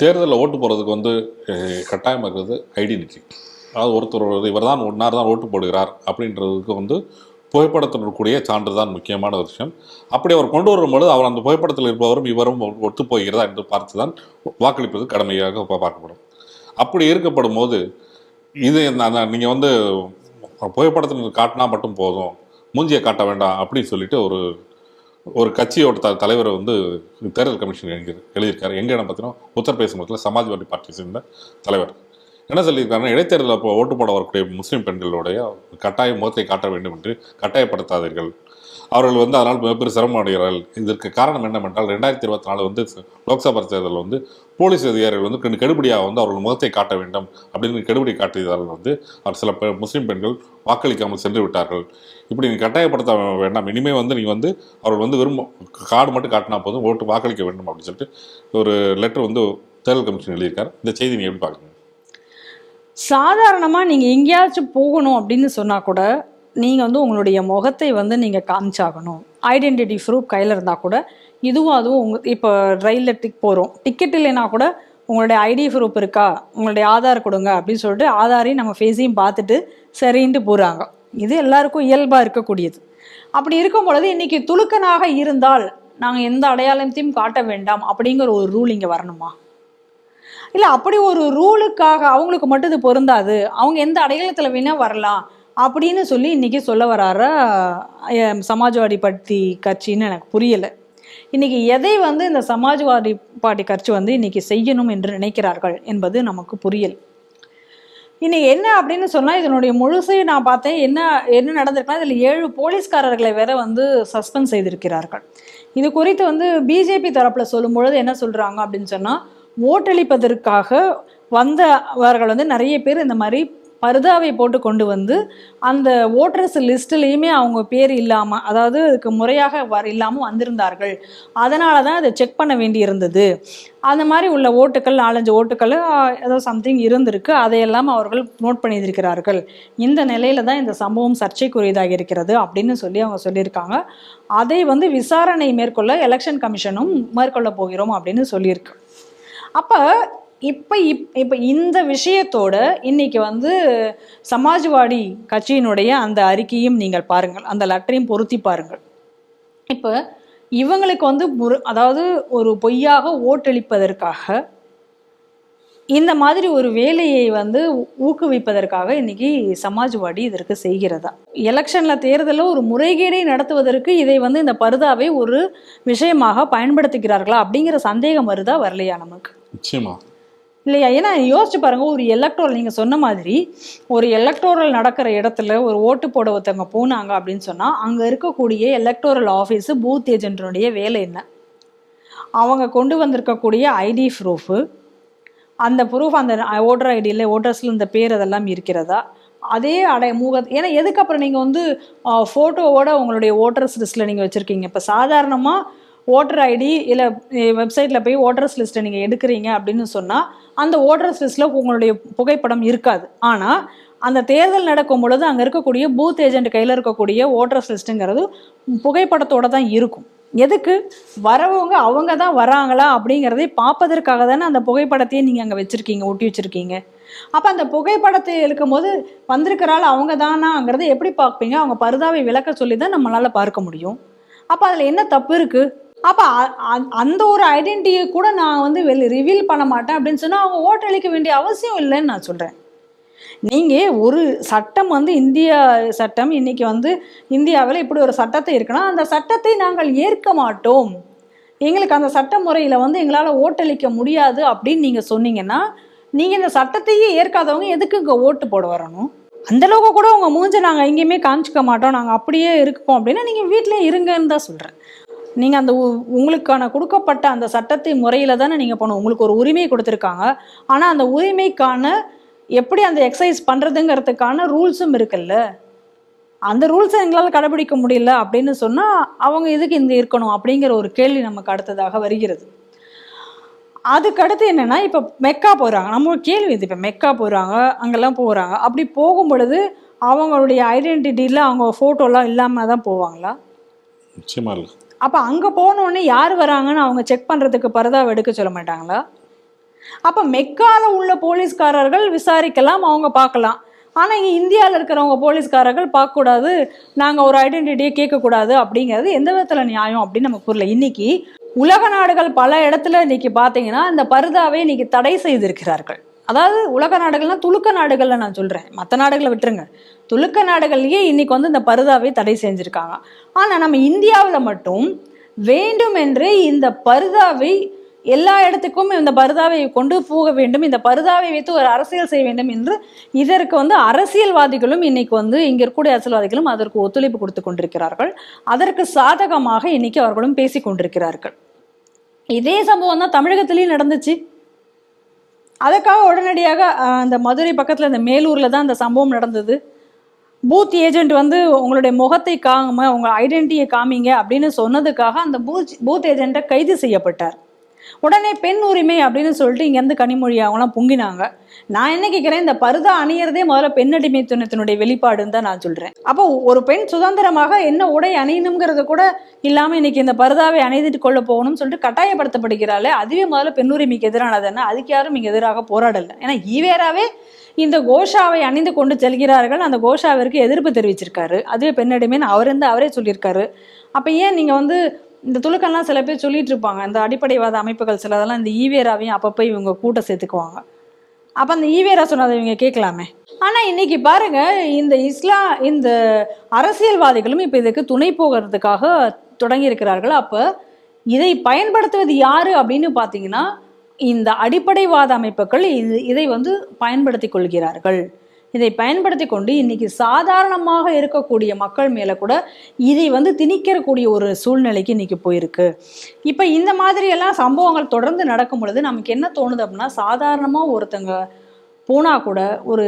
தேர்தலில் ஓட்டு போகிறதுக்கு வந்து கட்டாயமாக கட்டாயம் இருக்கிறது ஐடென்டிட்டி. அதாவது ஒருத்தர் இவர் தான் ஒன்னார் தான் ஓட்டு போடுகிறார் அப்படின்றதுக்கு வந்து புகைப்படத்தினுடைய கூடிய சான்று தான் முக்கியமான ஒரு விஷயம். அப்படி அவர் கொண்டு வரும்பொழுது அவர் அந்த புகைப்படத்தில் இருப்பவரும் இவரும் ஒத்து போகிறதா என்று பார்த்து தான் வாக்களிப்பது கடமையாக பார்க்கப்படும். அப்படி இருக்கப்படும் போது இது நீங்கள் வந்து புகைப்படத்தில் காட்டினா மட்டும் போதும் மூஞ்சியை காட்ட வேண்டாம் அப்படின்னு சொல்லிட்டு ஒரு ஒரு கட்சியோட த வந்து தேர்தல் கமிஷன் எழுதி எழுதியிருக்காரு. எங்க இடம் பார்த்தீங்கன்னா உத்தரப்பிரதேச மாநிலத்தில் சமாஜ்வாடி பார்ட்டி சேர்ந்த தலைவர். என்ன சொல்லியிருக்காருன்னா இடைத்தேர்தலில் ஓட்டு போட வரக்கூடிய முஸ்லீம் பெண்களுடைய கட்டாய முகத்தை காட்ட வேண்டும் என்று கட்டாயப்படுத்தாதீர்கள். அவர்கள் வந்து அதனால் மிகப்பெரிய சிரமம் அடைகிறார்கள். இதற்கு காரணம் என்னவென்றால் ரெண்டாயிரத்தி இருபத்தி நாலு வந்து லோக்சபா தேர்தலில் வந்து போலீஸ் அதிகாரிகள் வந்து கெடுபடியாக வந்து அவர்கள் முகத்தை காட்ட வேண்டும் அப்படின்னு கெடுபடி காட்டியதால் வந்து அவர் சில முஸ்லீம் பெண்கள் வாக்களிக்காமல் சென்று விட்டார்கள். இப்படி நீ கட்டாயப்படுத்த வேண்டாம். இனிமேல் வந்து நீ வந்து அவர்கள் வந்து விரும்ப கார்டு மட்டும் காட்டினா போதும் ஓட்டு வாக்களிக்க வேண்டும் அப்படின்னு சொல்லிட்டு ஒரு லெட்டர் வந்து தேர்தல் கமிஷன் எழுதியிருக்காரு. இந்த செய்தி நீ எப்படி பார்க்குறீங்க? சாதாரணமாக நீங்கள் எங்கேயாச்சும் போகணும் அப்படின்னு சொன்னால் கூட நீங்கள் வந்து உங்களுடைய முகத்தை வந்து நீங்கள் காமிச்சாகணும். ஐடென்டிட்டி ப்ரூஃப் கையில் இருந்தால் கூட இதுவும் அதுவும் உங்கள் இப்போ ரயிலில் டிக் போகிறோம் டிக்கெட் இல்லைனா கூட உங்களுடைய ஐடி ப்ரூஃப் இருக்கா? உங்களுடைய ஆதார் கொடுங்க அப்படின்னு சொல்லிட்டு ஆதாரையும் நம்ம ஃபேஸையும் பார்த்துட்டு சரின்ட்டு போகிறாங்க இது எல்லாருக்கும் இயல்பாக இருக்கக்கூடியது. அப்படி இருக்கும் பொழுது இன்னைக்கு துலுக்கனாக இருந்தால் நாங்கள் எந்த அடையாளத்தையும் காட்ட வேண்டாம் அப்படிங்கிற ஒரு ரூல் இங்கே வரணுமா? இல்லை அப்படி ஒரு ரூலுக்காக அவங்களுக்கு மட்டும் இது பொருந்தாது. அவங்க எந்த அடையாளத்தில் வேணால் வரலாம். அப்படின்னு சொல்லி இன்றைக்கி சொல்ல வரார சமாஜ்வாடி பார்ட்டி கட்சின்னு எனக்கு புரியலை. இன்றைக்கி எதை வந்து இந்த சமாஜ்வாடி பார்ட்டி கட்சி வந்து இன்றைக்கி செய்யணும் என்று நினைக்கிறார்கள் என்பது நமக்கு புரியல். இன்னைக்கு என்ன அப்படின்னு சொன்னால் இதனுடைய முழுசையும் நான் பார்த்தேன். என்ன என்ன நடந்திருக்குன்னா இதில் ஏழு போலீஸ்காரர்களை வேற வந்து சஸ்பெண்ட் செய்திருக்கிறார்கள். இது குறித்து வந்து பிஜேபி தரப்பில் சொல்லும் பொழுது என்ன சொல்கிறாங்க அப்படின்னு சொன்னால் ஓட்டளிப்பதற்காக வந்தவர்கள் வந்து நிறைய பேர் இந்த மாதிரி பர்தாவை போட்டு கொண்டு வந்து அந்த ஓட்டர்ஸ் லிஸ்ட்லேயுமே அவங்க பேர் இல்லாமல் அதாவது அதுக்கு முறையாக வர இல்லாமல் வந்திருந்தார்கள். அதனால தான் அதை செக் பண்ண வேண்டி இருந்தது அந்த மாதிரி உள்ள ஓட்டுக்கள் நாலஞ்சு ஓட்டுக்கள் ஏதோ சம்திங் இருந்திருக்கு. அதையெல்லாம் அவர்கள் நோட் பண்ணியிருக்கிறார்கள். இந்த நிலையில தான் இந்த சம்பவம் சர்ச்சைக்குரியதாக இருக்கிறது அப்படின்னு சொல்லி அவங்க சொல்லியிருக்காங்க. அதை வந்து விசாரணை மேற்கொள்ள எலெக்ஷன் கமிஷனும் மேற்கொள்ள போகிறோம் அப்படின்னு சொல்லியிருக்கு. அப்போ இப்போ இப் இப்போ இந்த விஷயத்தோட இன்னைக்கு வந்து சமாஜ்வாடி கட்சியினுடைய அந்த அறிக்கையும் நீங்கள் பாருங்கள் அந்த லெட்டரையும் பொருத்தி பாருங்கள். இப்போ இவங்களுக்கு வந்து முரு அதாவது ஒரு பொய்யாக ஓட்டளிப்பதற்காக இந்த மாதிரி ஒரு வேலையை வந்து ஊக்குவிப்பதற்காக இன்னைக்கு சமாஜ்வாடி இதற்கு செய்கிறதா? எலெக்ஷன்ல தேர்தலில் ஒரு முறைகேடை நடத்துவதற்கு இதை வந்து இந்த பருதாவை ஒரு விஷயமாக பயன்படுத்துகிறார்களா அப்படிங்கிற சந்தேகம் வருதா வரலையா நமக்கு? நிச்சயமா. இல்லையா? ஏன்னா யோசிச்சு பாருங்கள் ஒரு எலக்ட்ரோல் நீங்கள் சொன்ன மாதிரி ஒரு எலக்ட்ரோரல் நடக்கிற இடத்துல ஒரு ஓட்டு போட ஒருத்தவங்க போனாங்க அப்படின்னு சொன்னால் அங்கே இருக்கக்கூடிய எலக்ட்ரோரல் ஆஃபீஸு பூத் ஏஜென்ட்னுடைய வேலை என்ன? அவங்க கொண்டு வந்திருக்கக்கூடிய ஐடி ப்ரூஃபு அந்த ப்ரூஃப் அந்த ஓட்டர் ஐடியில் ஓட்டர்ஸில் இந்த பேர் அதெல்லாம் இருக்கிறதா? அதே அடைய மூக ஏன்னா எதுக்கப்புறம் நீங்கள் வந்து ஃபோட்டோவோட உங்களுடைய ஓட்டர்ஸ் லிஸ்ட்டில் நீங்கள் வச்சுருக்கீங்க? இப்போ சாதாரணமாக ஓட்டர் ஐடி இல்லை வெப்சைட்டில் போய் ஓட்டர்ஸ் லிஸ்ட்டை நீங்கள் எடுக்கிறீங்க அப்படின்னு சொன்னால் அந்த ஓட்டர்ஸ் லிஸ்ட்டில் உங்களுடைய புகைப்படம் இருக்காது. ஆனால் அந்த தேர்தல் நடக்கும் பொழுது அங்கே இருக்கக்கூடிய பூத் ஏஜென்ட் கையில் இருக்கக்கூடிய ஓட்டர்ஸ் லிஸ்ட்டுங்கிறது புகைப்படத்தோட தான் இருக்கும். எதுக்கு? வரவங்க அவங்க தான் வராங்களா அப்படிங்கிறதை பார்ப்பதற்காக தானே அந்த புகைப்படத்தையே நீங்கள் அங்கே வச்சுருக்கீங்க ஒட்டி வச்சுருக்கீங்க. அப்போ அந்த புகைப்படத்தை இருக்கும்போது வந்திருக்கிறாள் அவங்க தானாங்கிறத எப்படி பார்ப்பீங்க? அவங்க பருதாவை விளக்க சொல்லி தான் நம்மளால் பார்க்க முடியும். அப்போ அதில் என்ன தப்பு இருக்குது அப்போ அந்த ஒரு ஐடென்டிட்டியை கூட நான் வந்து வெளி ரிவீல் பண்ண மாட்டேன் அப்படின்னு சொன்னால் அவங்க ஓட்டளிக்க வேண்டிய அவசியம் இல்லைன்னு நான் சொல்கிறேன் நீங்கள் ஒரு சட்டம் வந்து இந்திய சட்டம் இன்றைக்கி வந்து இந்தியாவில் இப்படி ஒரு சட்டத்தை இருக்குன்னா அந்த சட்டத்தை நாங்கள் ஏற்க மாட்டோம். எங்களுக்கு அந்த சட்ட முறையில் வந்து எங்களால் ஓட்டளிக்க முடியாது அப்படின்னு நீங்கள் சொன்னீங்கன்னா நீங்கள் இந்த சட்டத்தையே ஏற்காதவங்க எதுக்கு இங்கே ஓட்டு போட வரணும்? அந்த அளவுக்கு கூட உங்கள் மூஞ்சை நாங்கள் எங்கேயுமே காமிச்சிக்க மாட்டோம். நாங்கள் அப்படியே இருக்கோம் அப்படின்னா நீங்கள் வீட்டிலே இருங்கன்னு தான் சொல்கிறேன் நீங்கள் அந்த உ- உங்களுக்கான கொடுக்கப்பட்ட அந்த சட்டத்தை முறையில் தானே நீங்கள் போகணும். உங்களுக்கு ஒரு உரிமை கொடுத்துருக்காங்க. ஆனால் அந்த உரிமைக்கான எப்படி அந்த எக்ஸசைஸ் பண்ணுறதுங்கிறதுக்கான ரூல்ஸும் இருக்குல்ல. அந்த ரூல்ஸை எங்களால் கடைபிடிக்க முடியல அப்படின்னு சொன்னால் அவங்க இதுக்கு இங்கே இருக்கணும் அப்படிங்கிற ஒரு கேள்வி நமக்கு அடுத்ததாக வருகிறது. அதுக்கு அடுத்து இப்போ மெக்கா போகிறாங்க நம்ம கேள்வி இது இப்போ மெக்கா போகிறாங்க அங்கெல்லாம் போகிறாங்க அப்படி போகும் பொழுது அவங்களுடைய ஐடென்டிட்டியில் அவங்க ஃபோட்டோலாம் இல்லாமல் தான் போவாங்களா? நிச்சயமா இல்லை. அப்போ அங்கே போனோடனே யார் வராங்கன்னு அவங்க செக் பண்ணுறதுக்கு பரதாவை எடுக்க சொல்ல மாட்டாங்களா? அப்போ மெக்கால உள்ள போலீஸ்காரர்கள் விசாரிக்கலாம் அவங்க பார்க்கலாம். ஆனால் இங்கே இந்தியாவில் இருக்கிறவங்க போலீஸ்காரர்கள் பார்க்கக்கூடாது நாங்கள் ஒரு ஐடென்டிட்டியை கேட்கக்கூடாது அப்படிங்கிறது எந்த விதத்தில் நியாயம் அப்படின்னு நமக்கு புரியல. இன்னைக்கு உலக நாடுகள் பல இடத்துல இன்னைக்கு பார்த்தீங்கன்னா இந்த பருதாவை இன்னைக்கு தடை செய்திருக்கிறார்கள். அதாவது உலக நாடுகள்னா துலுக்க நாடுகள்ல நான் சொல்றேன். மற்ற நாடுகளை விட்டுருங்க. துலுக்க நாடுகள்லயே இன்னைக்கு வந்து இந்த பருதாவை தடை செஞ்சிருக்காங்க. ஆனா நம்ம இந்தியாவில் மட்டும் வேண்டுமென்றே இந்த பருதாவை எல்லா இடத்துக்கும் இந்த பருதாவை கொண்டு போக வேண்டும் இந்த பருதாவை வைத்து ஒரு அரசியல் செய்ய வேண்டும் என்று இதற்கு வந்து அரசியல்வாதிகளும் இன்னைக்கு வந்து இங்க இருக்கக்கூடிய அரசியல்வாதிகளும் அதற்கு ஒத்துழைப்பு கொடுத்து கொண்டிருக்கிறார்கள். அதற்கு சாதகமாக இன்னைக்கு அவர்களும் பேசிக் கொண்டிருக்கிறார்கள். இதே சம்பவம் தான் தமிழகத்திலையும் நடந்துச்சு. அதுக்காக உடனடியாக அந்த மதுரை பக்கத்தில் இந்த மேலூரில் தான் அந்த சம்பவம் நடந்தது. பூத் ஏஜென்ட் வந்து உங்களுடைய முகத்தை காம உங்கள் ஐடென்டிட்டியை காமிங்க அப்படின்னு சொன்னதுக்காக அந்த பூத் பூத் ஏஜென்ட்டை கைது செய்யப்பட்டார். உடனே பெண் உரிமை அப்படின்னு சொல்லிட்டு இங்கேருந்து கனிமொழி அவங்களாம் பொங்கினாங்க. நான் என்ன கேட்குறேன்? இந்த பருதா அணியறதே முதல்ல பெண்ணடிமைத்துவத்தினுடைய வெளிப்பாடுன்னு தான் நான் சொல்கிறேன் அப்போ ஒரு பெண் சுதந்திரமாக என்ன உடை அணியணுங்கிறது கூட இல்லாமல் இன்னைக்கு இந்த பருதாவை அணிந்துட்டு கொள்ள போகணும்னு சொல்லிட்டு கட்டாயப்படுத்தப்படுகிறாளே அதுவே முதல்ல பெண்ணுரிமைக்கு எதிரானதுன்னா அதுக்கு யாரும் இங்கே எதிராக போராடலை. ஏன்னா ஈவேராவே இந்த கோஷாவை அணிந்து கொண்டு செல்கிறார்கள். அந்த கோஷாவிற்கு எதிர்ப்பு தெரிவிச்சிருக்காரு. அதுவே பெண்ணடிமைன்னு அவர் இருந்து அவரே சொல்லியிருக்காரு. அப்போ ஏன் நீங்கள் வந்து இந்த துலுக்கெல்லாம் சில பேர் சொல்லிட்டு இருப்பாங்க இந்த அடிப்படைவாத அமைப்புகள் சிலதெல்லாம் இந்த ஈவேராவையும் அப்பப்போ இவங்க கூட்ட சேர்த்துக்குவாங்க. அப்போ அந்த ஈவேரா சொன்னதை இவங்க கேட்கலாமே. ஆனால் இன்னைக்கு பாருங்க இந்த இஸ்லா இந்த அரசியல்வாதிகளும் இப்போ இதுக்கு துணை போகிறதுக்காக தொடங்கி இருக்கிறார்கள் அப்போ இதை பயன்படுத்துவது யாரு அப்படின்னு பார்த்தீங்கன்னா இந்த அடிப்படைவாத அமைப்புகள் இது இதை வந்து பயன்படுத்தி கொள்கிறார்கள். இதை பயன்படுத்தி கொண்டு இன்னைக்கு சாதாரணமாக இருக்கக்கூடிய மக்கள் மேலே கூட இதை வந்து திணிக்கக்கூடிய ஒரு சூழ்நிலைக்கு இன்னைக்கு போயிருக்கு. இப்போ இந்த மாதிரியெல்லாம் சம்பவங்கள் தொடர்ந்து நடக்கும் பொழுது நமக்கு என்ன தோணுது அப்படின்னா சாதாரணமாக ஒருத்தங்க போனால் கூட ஒரு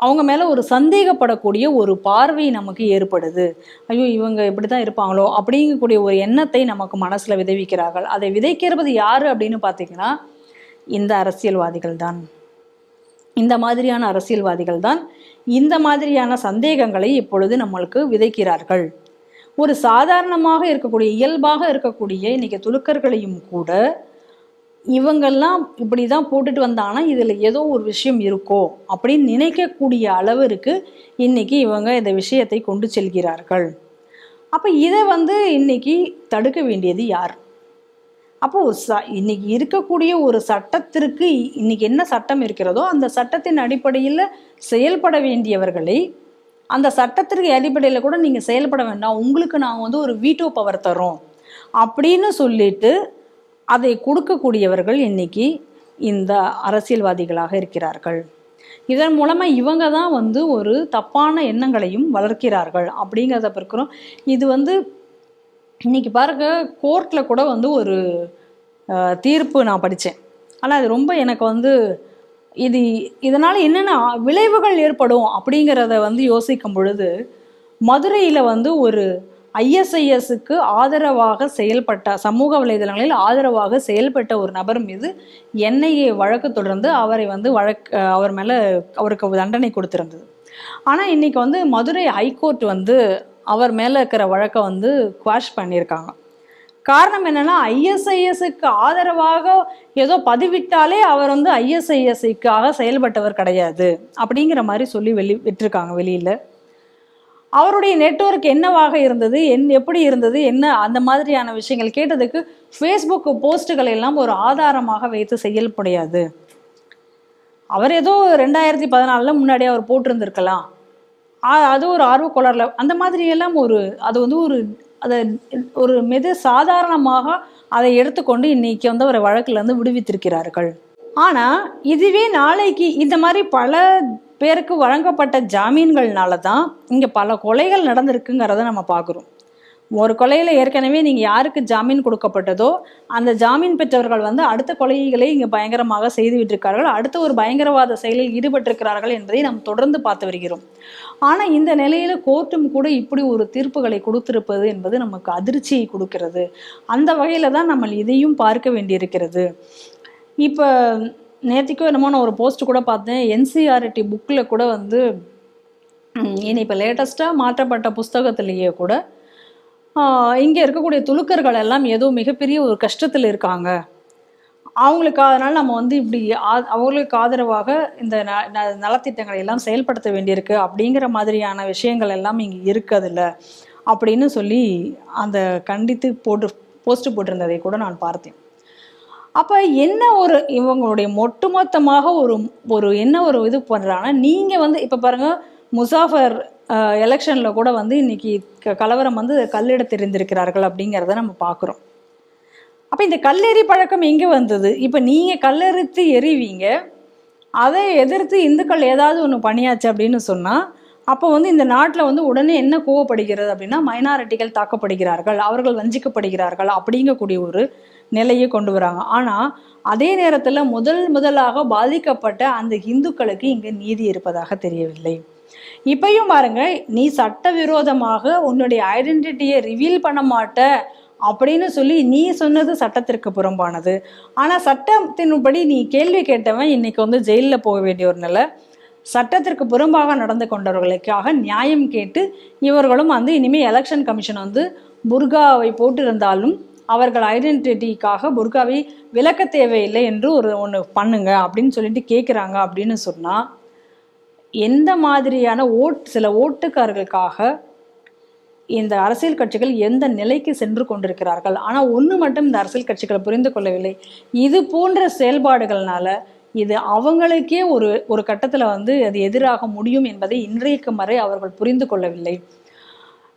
அவங்க மேலே ஒரு சந்தேகப்படக்கூடிய ஒரு பார்வை நமக்கு ஏற்படுது. ஐயோ இவங்க இப்படி தான் இருப்பாங்களோ அப்படிங்கக்கூடிய ஒரு எண்ணத்தை நமக்கு மனசில் விதைவிக்கிறார்கள். அதை விதைக்கிறது யார் அப்படின்னு பார்த்தீங்கன்னா இந்த அரசியல்வாதிகள் தான். இந்த மாதிரியான அரசியல்வாதிகள் தான் இந்த மாதிரியான சந்தேகங்களை இப்பொழுது நம்மளுக்கு விதைக்கிறார்கள். ஒரு சாதாரணமாக இருக்கக்கூடிய இயல்பாக இருக்கக்கூடிய இன்னைக்கு துலுக்கர்களையும் கூட இவங்கெல்லாம் இப்படி தான் போட்டுட்டு வந்தாங்கன்னா இதில் ஏதோ ஒரு விஷயம் இருக்கோ அப்படின்னு நினைக்கக்கூடிய அளவிற்கு இன்னைக்கு இவங்க இந்த விஷயத்தை கொண்டு செல்கிறார்கள். அப்போ இதை வந்து இன்னைக்கு தடுக்க வேண்டியது யார்? அப்போ ச இன்னைக்கு இருக்கக்கூடிய ஒரு சட்டத்திற்கு இன்னைக்கு என்ன சட்டம் இருக்கிறதோ அந்த சட்டத்தின் அடிப்படையில் செயல்பட வேண்டியவர்களை அந்த சட்டத்திற்கு அடிப்படையில் கூட நீங்கள் செயல்பட வேண்டாம். உங்களுக்கு நாங்கள் வந்து ஒரு வீட்டோ பவர் தரோம் அப்படின்னு சொல்லிட்டு அதை கொடுக்கக்கூடியவர்கள் இன்னைக்கு இந்த அரசியல்வாதிகளாக இருக்கிறார்கள். இதன் மூலமாக இவங்க தான் வந்து ஒரு தப்பான எண்ணங்களையும் வளர்க்கிறார்கள் அப்படிங்கிறத பிறக்கிறோம் இது வந்து இன்றைக்கி பாருங்க கோர்ட்டில் கூட வந்து ஒரு தீர்ப்பு நான் படித்தேன் ஆனால் அது ரொம்ப எனக்கு வந்து இது இதனால் என்னென்ன விளைவுகள் ஏற்படும் அப்படிங்கிறத வந்து யோசிக்கும் பொழுது மதுரையில் வந்து ஒரு ஐஎஸ்ஐஎஸ்க்கு ஆதரவாக செயல்பட்ட சமூக வலைதளங்களில் ஆதரவாக செயல்பட்ட ஒரு நபர் மீது என்ஐஏ வழக்கு தொடர்ந்து அவரை வந்து வழக்கு அவர் மேலே அவருக்கு தண்டனை கொடுத்திருந்தது. ஆனால் இன்னைக்கு வந்து மதுரை ஹைகோர்ட் வந்து அவர் மேலே இருக்கிற வழக்கை வந்து குவாஷ் பண்ணியிருக்காங்க. காரணம் என்னன்னா ஐஎஸ்ஐஎஸ்க்கு ஆதரவாக ஏதோ பதிவிட்டாலே அவர் வந்து ஐஎஸ்ஐஎஸ்க்காக செயல்பட்டவர் கிடையாது அப்படிங்கிற மாதிரி சொல்லி வெளி விட்டுருக்காங்க வெளியில். அவருடைய நெட்வொர்க் என்னவாக இருந்தது என் எப்படி இருந்தது என்ன அந்த மாதிரியான விஷயங்கள் கேட்டதுக்கு ஃபேஸ்புக் போஸ்ட்டுகளை எல்லாம் ஒரு ஆதாரமாக வைத்து செயல்படையாது. அவர் ஏதோ ரெண்டாயிரத்தி பதினாலில் முன்னாடியே அவர் போட்டிருந்திருக்கலாம். அது ஒரு ஆர்வக்கோளாறுல அந்த மாதிரி எல்லாம் ஒரு அது வந்து ஒரு அதை ஒரு மிக சாதாரணமாக அதை எடுத்துக்கொண்டு இன்னைக்கு வந்து அவரை வழக்கிலிருந்து விடுவித்திருக்கிறார்கள். ஆனால் இதுவே நாளைக்கு இந்த மாதிரி பல பேருக்கு வழங்கப்பட்ட ஜாமீன்கள்னால தான் இங்கே பல கொலைகள் நடந்திருக்குங்கிறத நம்ம பார்க்குறோம் ஒரு கொலையில் ஏற்கனவே நீங்கள் யாருக்கு ஜாமீன் கொடுக்கப்பட்டதோ அந்த ஜாமீன் பெற்றவர்கள் வந்து அடுத்த கொலைகளை இங்கே பயங்கரமாக செய்துவிட்டிருக்கிறார்கள் அடுத்த ஒரு பயங்கரவாத செயலில் ஈடுபட்டிருக்கிறார்கள் என்பதை நாம் தொடர்ந்து பார்த்து வருகிறோம். ஆனால் இந்த நிலையில் கோர்ட்டும் கூட இப்படி ஒரு தீர்ப்புகளை கொடுத்திருப்பது என்பது நமக்கு அதிர்ச்சியை கொடுக்கிறது. அந்த வகையில் தான் நம்ம இதையும் பார்க்க வேண்டியிருக்கிறது. இப்போ நேற்றுக்கோ என்னமோ நான் ஒரு போஸ்ட் கூட பார்த்தேன். என்சிஆர்டி புக்கில் கூட வந்து இனி இப்போ லேட்டஸ்ட்டாக மாற்றப்பட்ட புஸ்தகத்திலேயே கூட இங்கே இருக்கக்கூடிய துலுக்கர்கள் எல்லாம் ஏதோ மிகப்பெரிய ஒரு கஷ்டத்தில் இருக்காங்க. அவங்களுக்கு அதனால் நம்ம வந்து இப்படி ஆ- அவங்களுக்கு ஆதரவாக இந்த ந நலத்திட்டங்களை எல்லாம் செயல்படுத்த வேண்டியிருக்கு அப்படிங்கிற மாதிரியான விஷயங்கள் எல்லாம் இங்கே இருக்குதுல்ல. அப்படின்னு சொல்லி அந்த கண்டித்து போட்டு போஸ்ட் போட்டிருந்ததை கூட நான் பார்த்தேன். அப்போ என்ன ஒரு இவங்களுடைய ஒட்டுமொத்தமாக ஒரு ஒரு என்ன ஒரு இது பண்ணுறாங்கன்னா நீங்கள் வந்து இப்போ பாருங்கள் முசாஃபர் எலெக்ஷனில் கூட வந்து இன்னைக்கு க- கலவரம் வந்து கல்லிட தெரிந்திருக்கிறார்கள் அப்படிங்கிறத நம்ம பார்க்குறோம் அப்போ இந்த கல்லெறி பழக்கம் எங்கே வந்தது? இப்போ நீங்கள் கல்லெறித்து எறிவீங்க. அதை எதிர்த்து இந்துக்கள் ஏதாவது ஒன்று பண்ணியாச்சு அப்படின்னு சொன்னால் அப்போ வந்து இந்த நாட்டில் வந்து உடனே என்ன கோவப்படுகிறது அப்படின்னா மைனாரிட்டிகள் தாக்கப்படுகிறார்கள் அவர்கள் வஞ்சிக்கப்படுகிறார்கள் அப்படிங்கக்கூடிய ஒரு நிலையை கொண்டு வராங்க. ஆனால் அதே நேரத்தில் முதல் முதலாக பாதிக்கப்பட்ட அந்த இந்துக்களுக்கு இங்கே நீதி இருப்பதாக தெரியவில்லை. இப்பையும் பாருங்க நீ சட்டவிரோதமாக உன்னுடைய ஐடென்டிட்டியை ரிவீல் பண்ண மாட்ட அப்படின்னு சொல்லி நீ சொன்னது சட்டத்திற்கு புறம்பானது. ஆனால் சட்டத்தின்படி நீ கேள்வி கேட்டவன் இன்னைக்கு வந்து ஜெயிலில் போக வேண்டிய ஒரு நிலை. சட்டத்திற்கு புறம்பாக நடந்து கொண்டவர்களுக்காக நியாயம் கேட்டு இவர்களும் வந்து இனிமேல் எலெக்ஷன் கமிஷன் வந்து புர்காவை போட்டிருந்தாலும் அவர்கள் ஐடென்டிட்டிக்காக புர்காவை விளக்க தேவையில்லை என்று ஒரு ஒன்று பண்ணுங்க அப்படின்னு சொல்லிட்டு கேட்குறாங்க அப்படின்னு சொன்னால் எந்த மாதிரியான ஓட் சில ஓட்டுக்காரர்களுக்காக இந்த அரசியல் கட்சிகள் எந்த நிலைக்கு சென்று கொண்டிருக்கிறார்கள்? ஆனால் ஒன்று மட்டும் இந்த அரசியல் கட்சிகளை புரிந்து கொள்ளவில்லை. இது போன்ற செயல்பாடுகள்னால இது அவங்களுக்கே ஒரு ஒரு கட்டத்தில் வந்து அது எதிராக முடியும் என்பதை இன்றைக்கு வரை அவர்கள் புரிந்து கொள்ளவில்லை.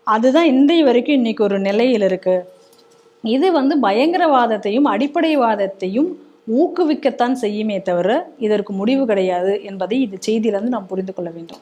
அதுதான் இன்றைய வரைக்கும் இன்னைக்கு ஒரு நிலையில் இருக்கு. இது வந்து பயங்கரவாதத்தையும் அடிப்படைவாதத்தையும் ஊக்குவிக்கத்தான் செய்யுமே தவிர இதற்கு முடிவு கிடையாது என்பதை இந்த செய்தியிலிருந்து நாம் புரிந்து கொள்ள வேண்டும்.